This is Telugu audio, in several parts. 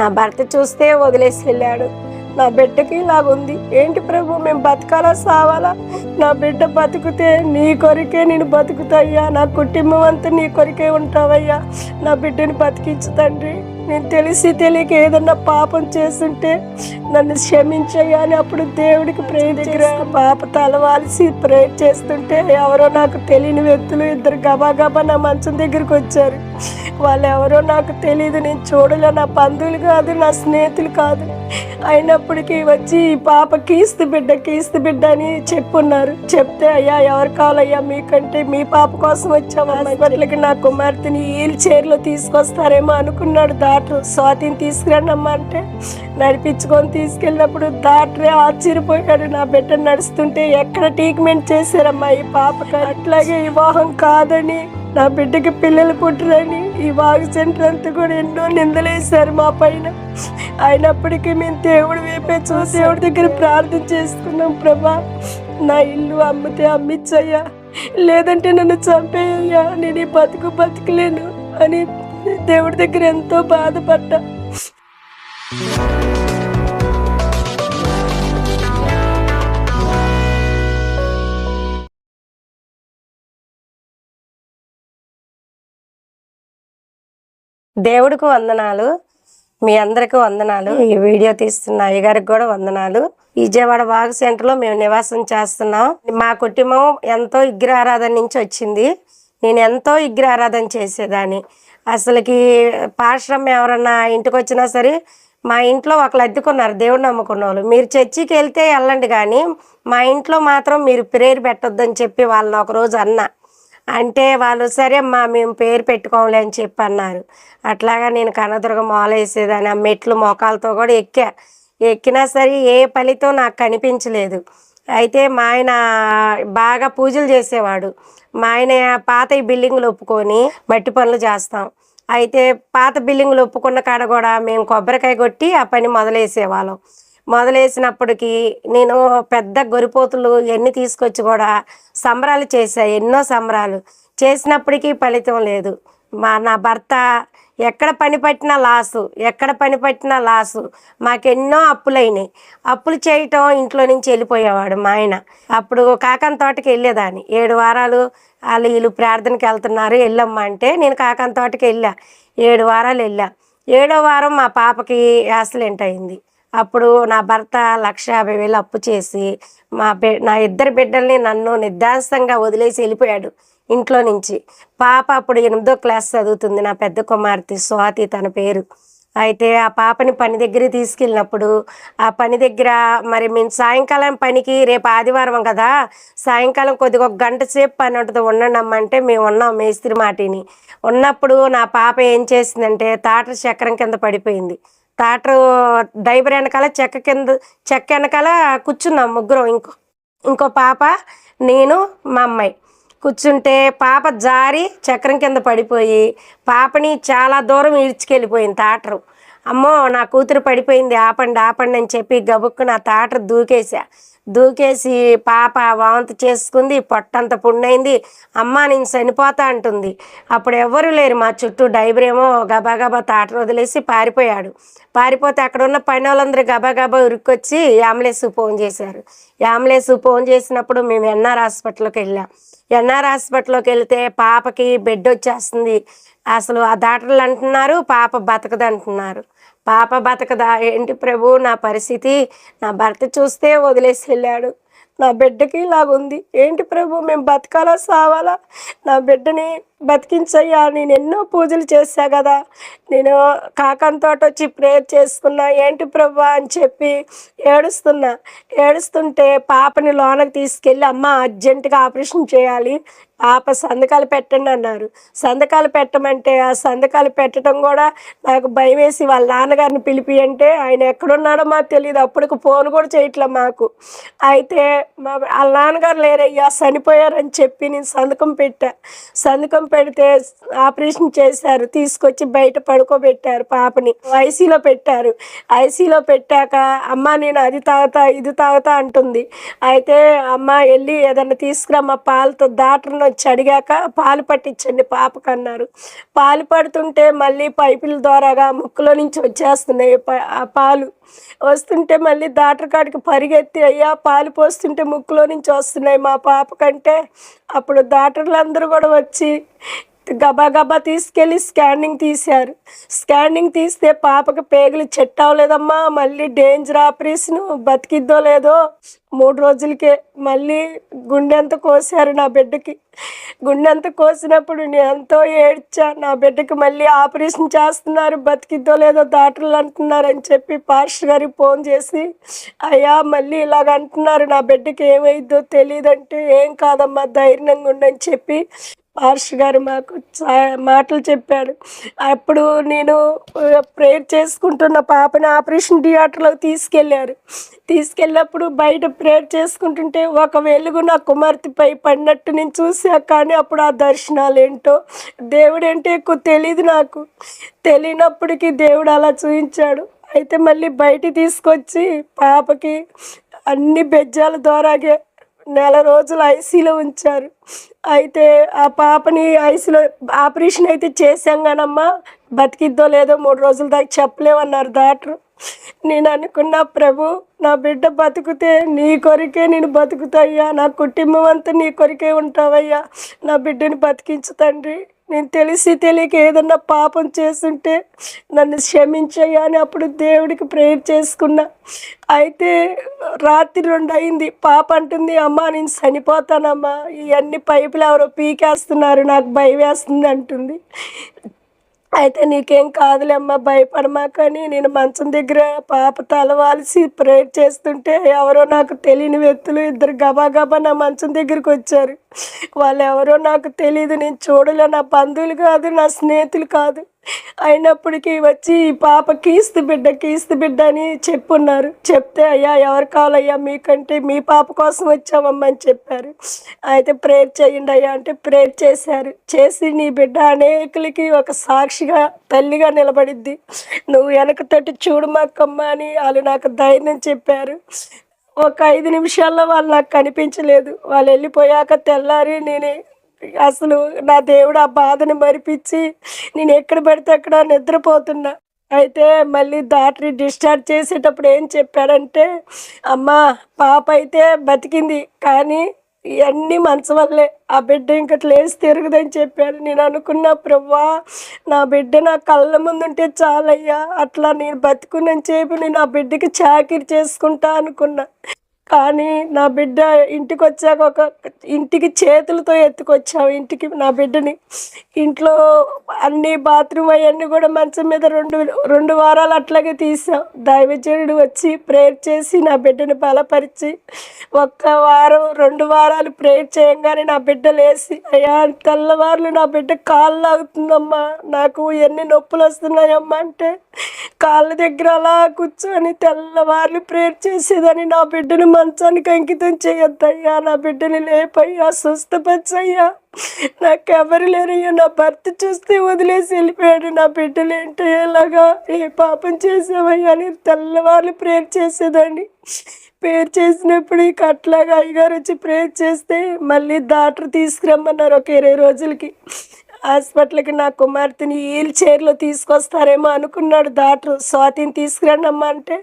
నా భర్త చూస్తే వదిలేసి వెళ్ళాడు. నా బిడ్డకి ఇలాగుంది. ఏంటి ప్రభు మేము బతకాలా సావాలా? నా బిడ్డ బతుకుతే నీ కొరికే నేను బతుకుతాయ్యా నా కుటుంబం అంతా నీ కొరికే ఉంటావయ్యా. నా బిడ్డని బతికించు తండ్రి. నేను తెలిసి తెలియక ఏదన్నా పాపం చేస్తుంటే నన్ను క్షమించయ్యా అని అప్పుడు దేవుడికి ప్రేయర్ దగ్గర పాప తలవాల్సి ప్రేయర్ చేస్తుంటే ఎవరో నాకు తెలియని వ్యక్తులు ఇద్దరు గబా గబా నా మంచం దగ్గరికి వచ్చారు. వాళ్ళు ఎవరో నాకు తెలియదు నేను చూడలే నా బంధువులు కాదు నా స్నేహితులు కాదు. అయినప్పటికీ వచ్చి ఈ పాప కీస్తు బిడ్డ కీస్తు బిడ్డ అని చెప్పున్నారు. చెప్తే అయ్యా ఎవరు కావాలయ్యా మీకంటే మీ పాప కోసం వచ్చాము హాస్పిటల్కి నా కుమార్తెని వీల్ చైర్లో తీసుకొస్తారేమో అనుకున్నాడు. డాక్టర్ స్వాతిని తీసుకురండమ్మా అంటే నడిపించుకొని తీసుకెళ్ళినప్పుడు డాక్టరే ఆశ్చర్యపోయాడు. నా బిడ్డ నడుస్తుంటే ఎక్కడ ట్రీట్మెంట్ చేశారమ్మా ఈ పాపకి? అట్లాగే వివాహం కాదని నా బిడ్డకి పిల్లలు పుట్టరని ఈ వాగు సెంటర్ అంతా కూడా ఎన్నో నిందలేశారు మా పైన. అయినప్పటికీ మేము దేవుడు వైపే చూసి దేవుడి దగ్గర ప్రార్థన చేసుకున్నాం ప్రభా. నా ఇల్లు అమ్మితే అమ్మిచ్చయ్యా. లేదంటే నన్ను చంపేయ్యా. నేను ఈ బతుకు బతుకులేను అని దేవుడి దగ్గర ఎంతో బాధపడ్డా. దేవుడికి వందనాలు మీ అందరికి వందనాలు ఈ వీడియో తీస్తున్న అయ్యగారికి కూడా వందనాలు. విజయవాడ వాగు సెంటర్లో మేము నివాసం చేస్తున్నాం. మా కుటుంబం ఎంతో విగ్రహారాధన నుంచి వచ్చింది. నేను ఎంతో విగ్రహారాధన చేసేదాన్ని. అసలుకి పాశ్రమం ఎవరన్నా ఇంటికి వచ్చినా సరే మా ఇంట్లో ఒకళ్ళు అద్దెకున్నారు దేవుడు నమ్ముకున్న వాళ్ళు. మీరు చర్చికి వెళ్తే వెళ్ళండి కానీ మా ఇంట్లో మాత్రం మీరు ప్రేరు పెట్టొద్దని చెప్పి వాళ్ళని ఒకరోజు అన్నా. అంటే వాళ్ళు సరే అమ్మా మేము పేరు పెట్టుకోవాలి అని చెప్పి అన్నారు. అట్లాగా నేను కనదుర్గ మొలేసేదాన్ని ఆ మెట్లు మోకాలతో కూడా ఎక్కా. ఎక్కినా సరే ఏ ఫలితం నాకు కనిపించలేదు. అయితే మా ఆయన బాగా పూజలు చేసేవాడు. మా ఆయన పాత ఈ బిల్డింగ్లు ఒప్పుకొని మట్టి పనులు చేస్తాం. అయితే పాత బిల్డింగ్లు ఒప్పుకున్న కాడ కూడా మేము కొబ్బరికాయ కొట్టి ఆ పని మొదలేసేవాళ్ళం. మొదలేసినప్పటికీ నేను పెద్ద గొరిపోతులు ఎన్ని తీసుకొచ్చి కూడా సంబరాలు చేశాయి ఎన్నో సంబరాలు. చేసినప్పటికీ ఫలితం లేదు. మా నా భర్త ఎక్కడ పని పట్టినా లాసు ఎక్కడ పని పట్టినా లాసు. మాకెన్నో అప్పులైనాయి. అప్పులు చేయటం ఇంట్లో నుంచి వెళ్ళిపోయేవాడు మా ఆయన. అప్పుడు కాకం తోటకి వెళ్ళేదాన్ని. ఏడు వారాలు వాళ్ళు వీళ్ళు ప్రార్థనకి వెళ్తున్నారు వెళ్ళమ్మా అంటే నేను కాకం తోటకి వెళ్ళా. ఏడు వారాలు వెళ్ళా. ఏడో వారం మా పాపకి యాక్సిడెంట్ అయింది. అప్పుడు నా భర్త లక్ష యాభై వేలు అప్పు చేసి మా నా ఇద్దరు బిడ్డల్ని నన్ను నిర్దాంసంగా వదిలేసి వెళ్ళిపోయాడు. ఇంట్లో నుంచి. పాప అప్పుడు ఎనిమిదో క్లాస్ చదువుతుంది. నా పెద్ద కుమార్తె స్వాతి తన పేరు. అయితే ఆ పాపని పని దగ్గర తీసుకెళ్ళినప్పుడు ఆ పని దగ్గర మరి మేము సాయంకాలం పనికి రేపు ఆదివారం కదా సాయంకాలం కొద్దిగా ఒక గంట సేపు పని ఉంటుంది ఉండండి అంటే మేము ఉన్నాం మేస్త్రి మాటిని. ఉన్నప్పుడు నా పాప ఏం చేసిందంటే తాటర చక్రం కింద పడిపోయింది. తాటరు డైబర్ వెనకాల చెక్క కింద చెక్క వెనకాల కూర్చున్నాం ముగ్గురం. ఇంకో ఇంకో పాప నేను మా అమ్మాయి. కూర్చుంటే పాప జారి చక్రం కింద పడిపోయి పాపని చాలా దూరం ఈడ్చుకెళ్ళిపోయింది తాటరు అమ్మో నా కూతురు పడిపోయింది ఆపండి ఆపండి అని చెప్పి గబుక్కు నా తాటరు దూకేసా దూకేసి పాప వాంతి చేసుకుంది పొట్టంత పుండైంది అమ్మ నేను చనిపోతా అంటుంది. అప్పుడు ఎవ్వరూ లేరు మా చుట్టూ డైవర్ ఏమో గబా తాటరు వదిలేసి పారిపోయాడు. పారిపోతే అక్కడ ఉన్న పని వాళ్ళందరూ గబాగబా ఉరుక్కొచ్చి ఉరికొచ్చి అంబులెన్స్ ఫోన్ చేశారు. అంబులెన్స్ ఫోన్ చేసినప్పుడు మేము ఎన్ఆర్ హాస్పిటల్కి వెళ్ళాం. ఎన్ఆర్ హాస్పిటల్లోకి వెళ్తే పాపకి బెడ్ వచ్చేస్తుంది. అసలు ఆ డాక్టర్లు అంటున్నారు పాప బతకదు అంటున్నారు. పాప బతకదా? ఏంటి ప్రభు నా పరిస్థితి? నా భర్త చూస్తే వదిలేసి వెళ్ళాడు. నా బిడ్డకి ఇలాగుంది. ఏంటి ప్రభు మేము బతకాలా సావాలా? నా బిడ్డని బతికించయ్యా నేను ఎన్నో పూజలు చేశా కదా నేను కాకంతో వచ్చి ప్రేయర్ చేసుకున్నా ఏంటి ప్రభు అని చెప్పి ఏడుస్తున్నా. ఏడుస్తుంటే పాపని లోనకి తీసుకెళ్ళి అమ్మ అర్జెంటుగా ఆపరేషన్ చేయాలి. పాప సంతకాలు పెట్టండి అన్నారు. సంతకాలు పెట్టమంటే ఆ సంతకాలు పెట్టడం కూడా నాకు భయం వేసి వాళ్ళ నాన్నగారిని పిలిపి అంటే ఆయన ఎక్కడున్నాడో మాకు తెలియదు. అప్పటికి ఫోన్ కూడా చేయట్లే మాకు. అయితే మా వాళ్ళ నాన్నగారు లేరయ్యా చనిపోయారని చెప్పి నేను సంతకం పెట్టా. సంతకం పెడితే ఆపరేషన్ చేశారు. తీసుకొచ్చి బయట పడుకోబెట్టారు పాపని. ఐసీలో పెట్టారు. ఐసీలో పెట్టాక అమ్మ నేను అది తాగుతా ఇది తాగుతా అంటుంది. అయితే అమ్మ వెళ్ళి ఏదన్నా తీసుకురమ్మా పాలతో దాటర్ను వచ్చి అడిగాక పాలు పట్టించండి పాపకన్నారు. పాలు పడుతుంటే మళ్ళీ పైపుల ద్వారాగా ముక్కులో నుంచి వచ్చేస్తున్నాయి ప- ఆ పాలు. వస్తుంటే మళ్ళీ డాక్టర్ కాడికి పరిగెత్తి అయ్యా పాలు పోస్తుంటే ముక్కులో నుంచి వస్తున్నాయి మా పాప కంటే. అప్పుడు డాక్టర్లు అందరూ కూడా వచ్చి గబాగబా తీసుకెళ్ళి స్కానింగ్ తీశారు. స్కానింగ్ తీస్తే పాపకి పేగులు చెట్ అవ్వలేదమ్మా మళ్ళీ డేంజర్ ఆపరేషన్ బతికిద్దో లేదో మూడు రోజులకే. మళ్ళీ గుండెంత కోసారు నా బిడ్డకి. గుండెంత కోసినప్పుడు నేను ఎంతో ఏడ్చా నా బిడ్డకి మళ్ళీ ఆపరేషన్ చేస్తున్నారు బతికిద్దో లేదో డాక్టర్లు అంటున్నారని చెప్పి పాస్టర్ గారికి ఫోన్ చేసి అయ్యా మళ్ళీ ఇలాగ అంటున్నారు నా బిడ్డకి ఏమైద్దో తెలియదంటే ఏం కాదమ్మా ధైర్యంగా ఉండని చెప్పి పార్ష్ గారు మాకు మాటలు చెప్పాడు. అప్పుడు నేను ప్రేయర్ చేసుకుంటున్న పాపని ఆపరేషన్ థియేటర్లో తీసుకెళ్ళారు. తీసుకెళ్ళినప్పుడు బయట ప్రేయర్ చేసుకుంటుంటే ఒక వెలుగు నా కుమార్తెపై పడినట్టు నేను చూసా కానీ అప్పుడు ఆ దర్శనాలు ఏంటో దేవుడు ఏంటో ఎక్కువ తెలియదు నాకు. తెలియనప్పటికీ దేవుడు అలా చూపించాడు అయితే మళ్ళీ బయట తీసుకొచ్చి పాపకి అన్ని బెజ్జాల ద్వారాగే నెల రోజులు ఐసీలో ఉంచారు. అయితే ఆ పాపని ఐసీలో ఆపరేషన్ అయితే చేశాం కానమ్మా బతికిద్దో లేదో మూడు రోజుల దాకా చెప్పలేమన్నారు డాక్టర్. నేను అనుకున్న ప్రభు నా బిడ్డ బతుకుతే నీ కొరికే నేను బతుకుతాయ్యా నా కుటుంబం అంతా నీ కొరికే ఉంటావయ్యా. నా బిడ్డని బతికించు తండ్రి. నేను తెలిసి తెలియక ఏదన్నా పాపం చేస్తుంటే నన్ను క్షమించయ్యా అని అప్పుడు దేవుడికి ప్రేయర్ చేసుకున్నా. అయితే రాత్రి రెండు అయింది పాప అంటుంది అమ్మా నేను చనిపోతానమ్మా. ఇవన్నీ పైపులు ఎవరో పీకేస్తున్నారు నాకు భయం వేస్తుంది అంటుంది. అయితే నీకేం కాదులేమ్మా భయపడమాకని. నేను మంచం దగ్గర పాప తలవాల్సి ప్రేయర్ చేస్తుంటే ఎవరో నాకు తెలియని వ్యక్తులు ఇద్దరు గబాగబా నా మంచం దగ్గరికి వచ్చారు. వాళ్ళు ఎవరో నాకు తెలియదు నేను చూడలే. నా బంధువులు కాదు నా స్నేహితులు కాదు. అయినప్పటికీ వచ్చి ఈ పాప కీస్తు బిడ్డ కీస్తు బిడ్డ అని చెప్పున్నారు. చెప్తే అయ్యా ఎవరు కావాలయ్యా? మీకంటే మీ పాప కోసం వచ్చామమ్మా అని చెప్పారు. అయితే ప్రేయర్ చేయండి అయ్యా అంటే ప్రేయర్ చేశారు. చేసి నీ బిడ్డ అనేకులకి ఒక సాక్షిగా తల్లిగా నిలబడిద్ది. నువ్వు వెనక తట్టు చూడు మాకమ్మ అని వాళ్ళు నాకు ధైర్యం చెప్పారు. ఒక ఐదు నిమిషాల్లో వాళ్ళు నాకు కనిపించలేదు. వాళ్ళు వెళ్ళిపోయాక తెల్లారి నేనే అసలు నా దేవుడు ఆ బాధని మరిపించి నేను ఎక్కడ పడితే అక్కడ నిద్రపోతున్నా. అయితే మళ్ళీ డాక్టర్ డిశ్చార్జ్ చేసేటప్పుడు ఏం చెప్పాడంటే అమ్మ పాప అయితే బతికింది కానీ ఇవన్నీ మంచం వల్లే. ఆ బిడ్డ ఇంకా లేచి తిరుగుదని చెప్పాడు. నేను అనుకున్న ప్రవ్వా నా బిడ్డ నా కళ్ళ ముందు ఉంటే చాలయ్యా. అట్లా నేను బతుకున్నని చెప్పి నేను ఆ బిడ్డకి చాకిరి చేసుకుంటా అనుకున్నా. కానీ నా బిడ్డ ఇంటికి వచ్చాక ఒక ఇంటికి చేతులతో ఎత్తుకొచ్చావు. ఇంటికి నా బిడ్డని ఇంట్లో అన్ని బాత్రూమ్ అవన్నీ కూడా మంచం మీద రెండు రెండు వారాలు అట్లాగే తీసాం. దైవజనుడు వచ్చి ప్రేయర్ చేసి నా బిడ్డని బలపరిచి ఒక్క వారం రెండు వారాలు ప్రేయర్ చేయగానే నా బిడ్డ లేచి అయ్యా తెల్లవారులు నా బిడ్డ కాళ్ళు లాగుతుందమ్మా. నాకు ఎన్ని నొప్పులు వస్తున్నాయమ్మా అంటే కాళ్ళ దగ్గర అలా కూర్చొని తెల్లవారులు ప్రేయర్ చేసేదని నా బిడ్డను మంచానికి అంకితం చేయొద్దయ్యా. నా బిడ్డని లేపయ్యా. స్వస్థపచ్చయ్యా నాకెవరు లేరయ్యా. నా భర్త చూస్తే వదిలేసి వెళ్ళిపోయాడు. నా బిడ్డలు ఏంటో ఎలాగా? ఏ పాపం చేసావయ్యా అని తెల్లవారులు ప్రేయర్ చేసేదాన్ని. ప్రేయర్ చేసినప్పుడు ఇక అట్లాగా అయ్యగారు వచ్చి ప్రేయర్ చేస్తే మళ్ళీ డాక్టర్ తీసుకురమ్మన్నారు ఒక ఇరవై రోజులకి. హాస్పిటల్కి నా కుమార్తెని వీల్ చైర్లో తీసుకొస్తారేమో అనుకున్నాడు డాక్టర్. స్వాతిని తీసుకురండమ్మా అంటే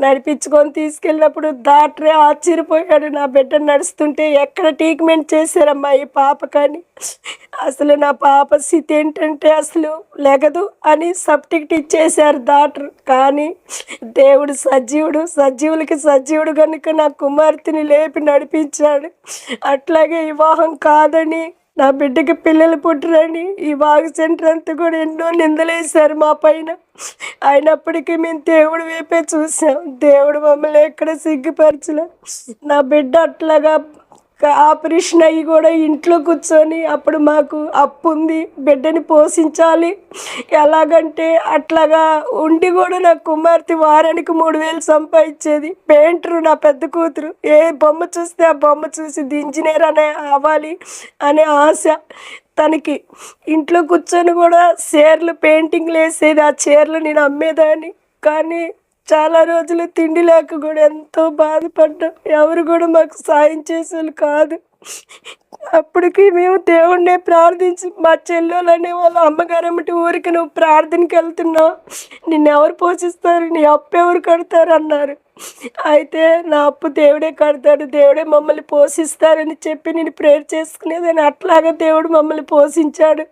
నడిపించుకొని తీసుకెళ్ళినప్పుడు డాక్టరే ఆశ్చర్యపోయాడు. నా బిడ్డ నడుస్తుంటే ఎక్కడ ట్రీట్మెంట్ చేశారమ్మా ఈ పాప కానీ? అసలు నా పాప స్థితి ఏంటంటే అసలు లెగదు అని సబ్టిక్ట్ ఇచ్చేశారు డాక్టర్. కానీ దేవుడు సజీవుడు సజీవులకి సజీవుడు కనుక నా కుమార్తెని లేపి నడిపించాడు. అట్లాగే వివాహం కాదని నా బిడ్డకి పిల్లలు పుట్టరని ఈ వాగ్ సెంటర్ అంతా కూడా ఎన్నో నిందలేశారు మా పైన. అయినప్పటికీ మేము దేవుడు వైపే చూసాం దేవుడు మమ్మల్ని ఎక్కడ సిగ్గుపరచలే. నా బిడ్డ అట్లాగా ఆపరేషన్ అయ్యి కూడా ఇంట్లో కూర్చొని అప్పుడు మాకు అప్పు ఉంది. బిడ్డని పోషించాలి. ఎలాగంటే అట్లాగా ఉండి కూడా నా కుమార్తె వారానికి మూడు వేలు సంపాదించేది. పెయింటరు నా పెద్ద కూతురు. ఏ బొమ్మ చూస్తే ఆ బొమ్మ చూసి ఇది ఇంజనీర్ అనే అవ్వాలి అనే ఆశ తనకి. ఇంట్లో కూర్చొని కూడా చీరలు పెయింటింగ్లు వేసేది ఆ చీరలు నేను అమ్మేదాన్ని. కానీ చాలా రోజులు తిండి లేక కూడా ఎంతో బాధపడ్డాం. ఎవరు కూడా మాకు సాయం చేసేవాళ్ళు కాదు. అప్పటికి మేము దేవుణ్ణే ప్రార్థించి మా చెల్లెలు అనే వాళ్ళ అమ్మగారు అమ్మటి ఊరికి నువ్వు ప్రార్థనకి వెళ్తున్నావు. నిన్ను ఎవరు పోషిస్తారు? నీ అప్పు ఎవరు కడతారు? అన్నారు. అయితే నా అప్పు దేవుడే కడతాడు దేవుడే మమ్మల్ని పోషిస్తారని చెప్పి నేను ప్రేయర్ చేసుకునేదని అట్లాగా దేవుడు మమ్మల్ని పోషించాడు.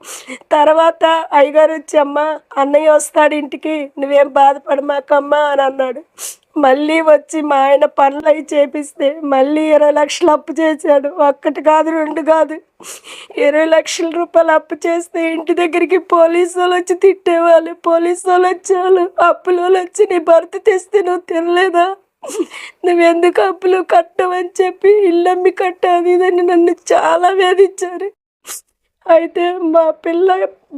తర్వాత అయ్యగారు వచ్చి అమ్మ అన్నయ్య వస్తాడు ఇంటికి నువ్వేం బాధపడమాకమ్మా అని అన్నాడు. మళ్ళీ వచ్చి మా ఆయన పనులు అవి చేపిస్తే మళ్ళీ ఇరవై లక్షలు అప్పు చేశాడు. ఒక్కటి కాదు రెండు కాదు. ఇరవై లక్షల రూపాయలు అప్పు చేస్తే ఇంటి దగ్గరికి పోలీసు వాళ్ళు వచ్చి తిట్టేవాళ్ళు. పోలీసు వాళ్ళు వచ్చేవాళ్ళు అప్పుల వాళ్ళు వచ్చి నీ భర్త తెస్తే నువ్వు తినలేదా? నువ్వెందుకు అప్పులు కట్టవని చెప్పి ఇల్లమ్మి కట్టాది ఇదని నన్ను చాలా వేధించారు. అయితే మా పిల్ల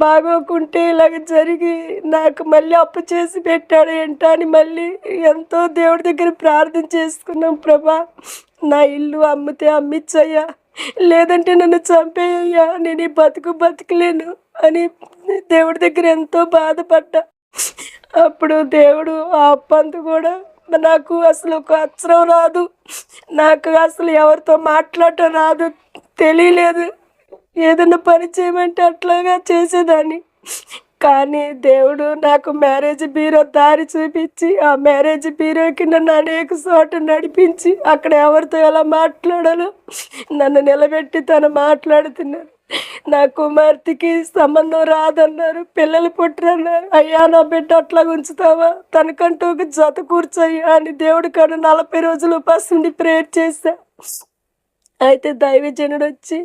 బాగోకుంటే ఇలాగ జరిగి నాకు మళ్ళీ అప్పు చేసి పెట్టాడు ఏంట అని మళ్ళీ ఎంతో దేవుడి దగ్గర ప్రార్థన చేసుకున్నాం ప్రభా నా ఇల్లు అమ్మితే అమ్మిచ్చయ్యా. లేదంటే నన్ను చంపేయ్యా. నేను ఈ బతుకు బతకలేను అని దేవుడి దగ్గర ఎంతో బాధపడ్డా. అప్పుడు దేవుడు ఆ అప్పందు కూడా నాకు అసలు ఒక అక్షరం రాదు. నాకు అసలు ఎవరితో మాట్లాడటం రాదు. తెలియలేదు. ఏదైనా పని చేయమంటే అట్లాగా చేసేదాన్ని. కానీ దేవుడు నాకు మ్యారేజ్ బ్యూరో దారి చూపించి ఆ మ్యారేజ్ బ్యూరోకి నన్ను అనేక చోట నడిపించి అక్కడ ఎవరితో ఎలా మాట్లాడాలో నన్ను నిలబెట్టి తను మాట్లాడుతున్నారు. నా కుమార్తెకి సంబంధం రాదన్నారు పిల్లలు పుట్టరన్నారు. అయ్యా నా బిడ్డ అట్లా ఉంచుతావా? తనకంటూ ఒక జత కూర్చోయ్యా అని దేవుడి కాడ నలభై రోజులు ఉపాసండి ప్రేయర్ చేశా. అయితే దైవజనుడు వచ్చి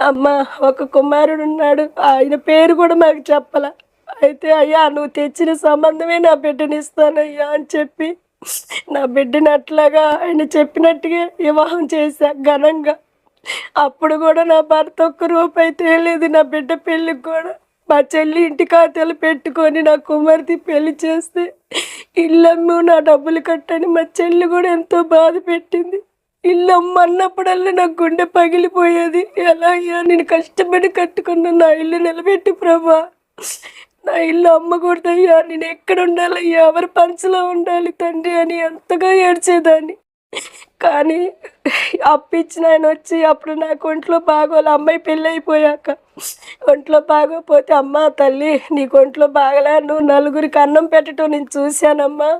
అమ్మ ఒక కుమారుడు ఉన్నాడు ఆయన పేరు కూడా మాకు చెప్పాల. అయితే అయ్యా నువ్వు తెచ్చిన సంబంధమే నా బిడ్డని ఇస్తానయ్యా అని చెప్పి నా బిడ్డని అట్లాగా ఆయన చెప్పినట్టుగా వివాహం చేశా ఘనంగా. అప్పుడు కూడా నా భర్త ఒక్క రూపాయి తేలేదు నా బిడ్డ పెళ్ళికి కూడా. మా చెల్లి ఇంటి ఖాతాలు పెట్టుకొని నా కుమార్తె పెళ్ళి చేస్తే ఇల్లమ్ము నా డబ్బులు కట్టని మా చెల్లి కూడా ఎంతో బాధ పెట్టింది. ఇల్లు అన్నప్పుడల్లా నా గుండె పగిలిపోయేది. ఎలా అయ్యా నేను కష్టపడి కట్టుకున్న నా ఇల్లు నిలబెట్టి ప్రభా. నా ఇల్లు అమ్మకూడదయ్యా నేను ఎక్కడ ఉండాలయ్యా? ఎవరి పంచలో ఉండాలి తండ్రి అని ఎంతగా ఏడ్చేదాన్ని. కానీ అప్పిచ్చిన ఆయన వచ్చి అప్పుడు నాకు ఒంట్లో బాగోలే. అమ్మాయి పెళ్ళి అయిపోయాక ఒంట్లో బాగోపోతే అమ్మ తల్లి నీకు ఒంట్లో బాగలే. నువ్వు నలుగురికి అన్నం పెట్టడం నేను చూశానమ్మా.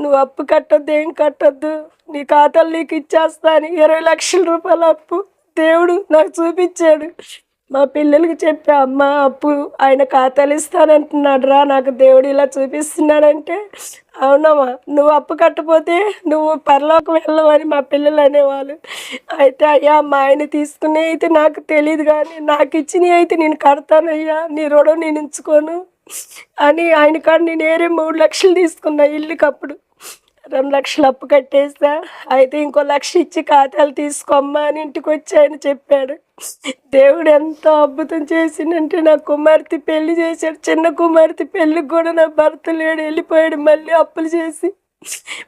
నువ్వు అప్పు కట్టొద్దు ఏం కట్టొద్దు. నీ ఖాతాలు నీకు ఇచ్చేస్తా అని ఇరవై లక్షల రూపాయల అప్పు దేవుడు నాకు చూపించాడు. మా పిల్లలకి చెప్పా అమ్మ అప్పు ఆయన ఖాతాలు ఇస్తానంటున్నాడు రా నాకు దేవుడు ఇలా చూపిస్తున్నాడంటే. అవునమ్మా నువ్వు అప్పు కట్టపోతే నువ్వు పరలోకం వెళ్ళవని మా పిల్లలు అనేవాళ్ళు. అయితే అయ్యా మా ఆయన తీసుకునే అయితే నాకు తెలియదు కానీ నాకు ఇచ్చినవి అయితే నేను కడతానయ్యా నీ రుణం నేను ఉంచుకోను అని ఆయన కాడ నేను ఏరే మూడు లక్షలు తీసుకున్నా ఇల్లుకప్పుడు. రెండు లక్షలు అప్పు కట్టేసా అయితే ఇంకో లక్ష ఇచ్చి ఖాతాలు తీసుకోమ్మా అని ఇంటికి వచ్చాయని చెప్పాడు. దేవుడు ఎంత అద్భుతం చేసిందంటే నా కుమార్తె పెళ్ళి చేశాడు. చిన్న కుమార్తె పెళ్ళికి కూడా నా భర్త లేడు. వెళ్ళిపోయాడు మళ్ళీ అప్పులు చేసి.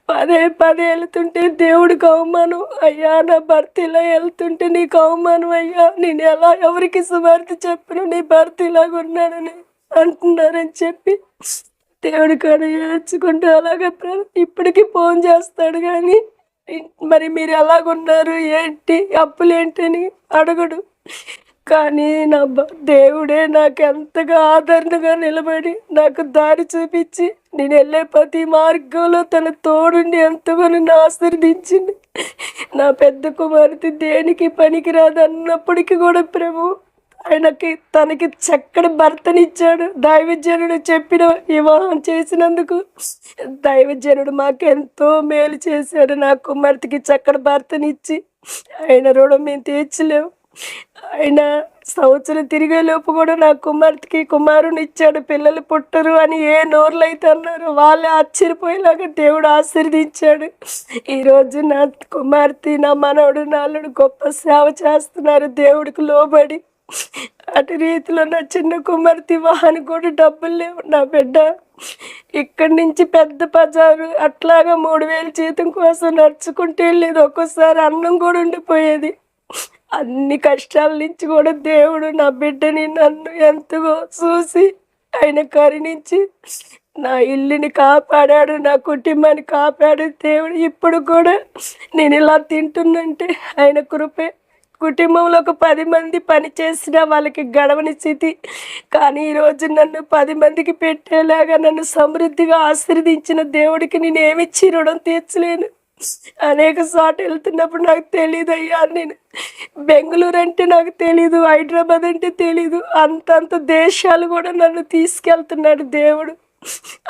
పదే పదే వెళ్తుంటే దేవుడికి అవమానం. అయ్యా నా భర్త ఇలా వెళ్తుంటే నీకు అవమానం అయ్యా. నేను ఎలా ఎవరికి సువార్త చెప్పను? నీ భర్త ఇలాగ ఉన్నాడని అంటున్నారని చెప్పి. దేవుడి కాడ ఏడ్చుకుంటూ అలాగే ప్ర- ఇప్పటికీ ఫోన్ చేస్తాడు కానీ మరి మీరు ఎలాగున్నారు ఏంటి అప్పులు ఏంటని అడగడు. కానీ నా బ- దేవుడే నాకు ఎంతగా ఆదరణగా నిలబడి నాకు దారి చూపించి నేను వెళ్ళే ప్రతి మార్గంలో తన తోడుండి ఎంతగా నన్ను ఆశీర్దించింది నా పెద్ద కుమార్తె దేనికి పనికిరాదు అన్నప్పటికీ కూడా ప్రభు ఆయనకి తనకి చక్కటి భర్తనిచ్చాడు. దైవజనుడు చెప్పిన వివాహం చేసినందుకు దైవజనుడు మాకు ఎంతో మేలు చేశాడు. నా కుమార్తెకి చక్కటి భర్తనిచ్చి ఆయన రుణం మేము తీర్చలేము ఆయన సంవత్సరం తిరిగే లోపు కూడా నా కుమార్తెకి కుమారుని ఇచ్చాడు పిల్లలు పుట్టరు అని ఏ నోర్లు అయితే అన్నారు వాళ్ళే ఆశ్చర్యపోయేలాగా దేవుడు ఆశీర్దించాడు ఈరోజు నా కుమార్తె నా మనవడు నాలుడు గొప్ప సేవ చేస్తున్నారు. దేవుడికి లోబడి అటు రీతిలో నా చిన్న కుమార్తె వాహన కూడా డబ్బులు లేవు నా బిడ్డ. ఇక్కడి నుంచి పెద్ద బజారు అట్లాగా మూడు వేలు జీతం కోసం నడుచుకుంటూ వెళ్ళేది ఒక్కోసారి అన్నం కూడా ఉండిపోయేది. అన్ని కష్టాల నుంచి కూడా దేవుడు నా బిడ్డని నన్ను ఎంతగో చూసి ఆయన కరుణించి నా ఇల్లుని కాపాడాడు నా కుటుంబాన్ని కాపాడు దేవుడు. ఇప్పుడు కూడా నేను ఇలా తింటున్నంటే ఆయన కృపే. కుటుంబంలో ఒక పది మంది పని చేసిన వాళ్ళకి గడవని స్థితి. కానీ ఈరోజు నన్ను పది మందికి పెట్టేలాగా నన్ను సమృద్ధిగా ఆశీర్వదించిన దేవుడికి నేను ఏమిచ్చి రుణం తీర్చలేను. అనేక చోట వెళ్తున్నప్పుడు నాకు తెలియదు అయ్యా నేను. బెంగళూరు అంటే నాకు తెలీదు హైదరాబాద్ అంటే తెలీదు. అంతంత దేశాలు కూడా నన్ను తీసుకెళ్తున్నాడు దేవుడు.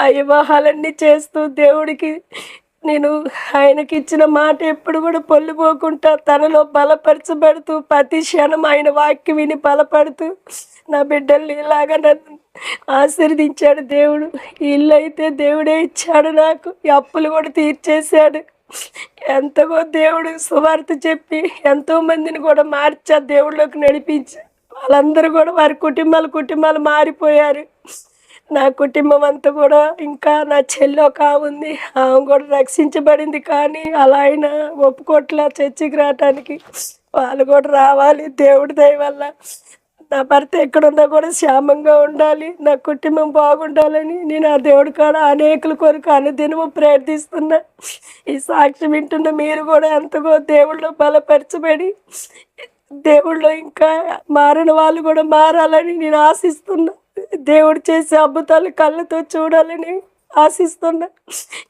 ఆ వివాహాలన్నీ చేస్తూ దేవుడికి నేను ఆయనకి ఇచ్చిన మాట ఎప్పుడు కూడా పొల్లిపోకుండా తనలో బలపరచబడుతూ ప్రతి క్షణం ఆయన వాక్య విని బలపడుతూ నా బిడ్డల్ని ఇలాగా నన్ను ఆశీర్వదించాడు దేవుడు. ఇల్లు అయితే దేవుడే ఇచ్చాడు నాకు. అప్పులు కూడా తీర్చేశాడు. ఎంతగో దేవుడు సువార్త చెప్పి ఎంతో మందిని కూడా మార్చా దేవుడిలోకి నడిపించి వాళ్ళందరూ కూడా వారి కుటుంబాలు కుటుంబాలు మారిపోయారు. నా కుటుంబం అంతా కూడా ఇంకా నా చెల్లి ఒక ఉంది ఆమె కూడా రక్షించబడింది కానీ అలా అయినా ఒప్పుకోట్లా చర్చికి రావటానికి. వాళ్ళు కూడా రావాలి దేవుడి దయ వల్ల. నా భర్త ఎక్కడున్నా కూడా క్షేమంగా ఉండాలి. నా కుటుంబం బాగుండాలని నేను ఆ దేవుడి కాడ అనేకుల కొరకు అనుదినము ప్రార్థిస్తున్నా. ఈ సాక్ష్యం వింటున్న మీరు కూడా ఎంతగో దేవుళ్ళు బలపరచబడి దేవుళ్ళు ఇంకా మారిన వాళ్ళు కూడా మారాలని నేను ఆశిస్తున్నా. దేవుడు చేసే అద్భుతాలు కళ్ళతో చూడాలని ఆశిస్తున్నా.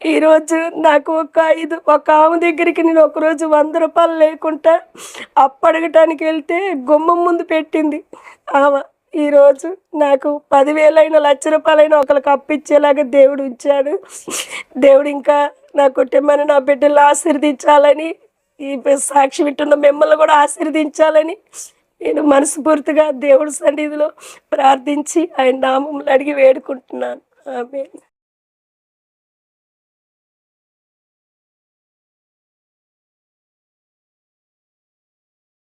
ఈరోజు నాకు ఒక ఐదు ఒక ఆమె దగ్గరికి నేను ఒకరోజు వంద రూపాయలు లేకుండా అప్పడగటానికి వెళ్తే గుమ్మం ముందు పెట్టింది. ఆమె ఈరోజు నాకు పదివేలైన లక్ష రూపాయలైన ఒకరికి అప్పిచ్చేలాగా దేవుడు ఉంచాడు. దేవుడు ఇంకా నా కుటుంబాన్ని నా బిడ్డలు ఆశీర్దించాలని ఈ సాక్షి వింటున్న మిమ్మల్ని కూడా ఆశీర్దించాలని నేను మనస్ఫూర్తిగా దేవుడి సన్నిధిలో ప్రార్థించి ఆయన నామంలో అడిగి వేడుకుంటున్నాను. ఆమె